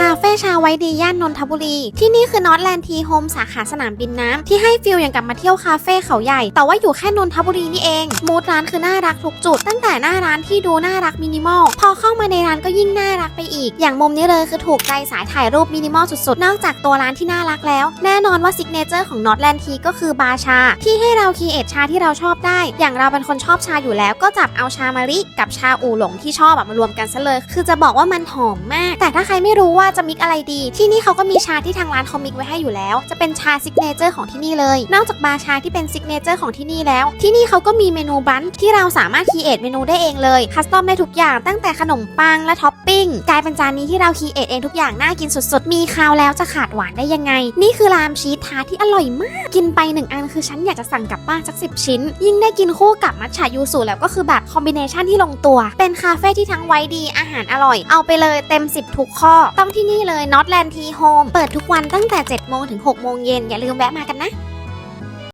คาเฟ่ชาไว้ดีย่านนนทบุรี ที่นี่คือนอตแลนด์ทีโฮมสาขาสนามบินน้ำ ที่ให้ฟิลอย่างกับมาเที่ยวคาเฟ่เขาใหญ่ แต่ว่าอยู่แค่นนทบุรีนี่เอง มูดร้านคือน่ารักทุกจุด ตั้งแต่หน้าร้านที่ดูน่ารักมินิมอล พอเข้ามาในร้านก็ยิ่งน่ารักไปอีก อย่างมุมนี้เลยคือถูกใจสายถ่ายรูปมินิมอลสุดๆ นอกจากตัวร้านที่น่ารักแล้ว แน่นอนว่าซิกเนเจอร์ของนอตแลนด์ทีก็คือบาร์ชา ที่ให้เราคีเอทชาที่เราชอบได้ อย่างเราเป็นคนชอบชาอยู่แล้ว ก็จับเอาชามะลิกับชาอูหลงที่ชอบอะมารวมกันซะเลย คือจะบอกว่ามันหอมมาก แต่ถ้าใครไม่รู้ว่าจะมิกอะไรดี ที่นี่เขาก็มีชาที่ทางร้านเขามิกไว้ให้อยู่แล้ว จะเป็นชาซิกเนเจอร์ของที่นี่เลย นอกจากบาร์ชาที่เป็นซิกเนเจอร์ของที่นี่แล้ว ที่นี่เขาก็มีเมนูบัน์ที่เราสามารถคีเอทเมนูได้เองเลยคัสตอมได้ทุกอย่างตั้งแต่ขนมปังและท็อปปิ้งกลายเป็นจานนี้ที่เราคีเอทเองทุกอย่างน่ากินสุดๆ มีคาวแล้วจะขาดหวานได้ยังไง นี่คือรามชีสทาที่อร่อยมากกินไปหนึ่งอันคือฉันอยากจะสั่งกลับบ้านสักสิบชิ้น ยิ่งได้กินคู่กับมัทฉะยูสุแล้วก็คือแบบคอมบิเนชันที่ลงตัว เป็นคาเฟ่ที่ทั้งไว้ดีอาหารอร่อยเอาไปเลยเต็ม 10 ทุกข้อต้องที่นี่เลย Notland Tea Home เปิดทุกวันตั้งแต่ 7 โมงถึง 6 โมงเย็นอย่าลืมแวะมากันนะ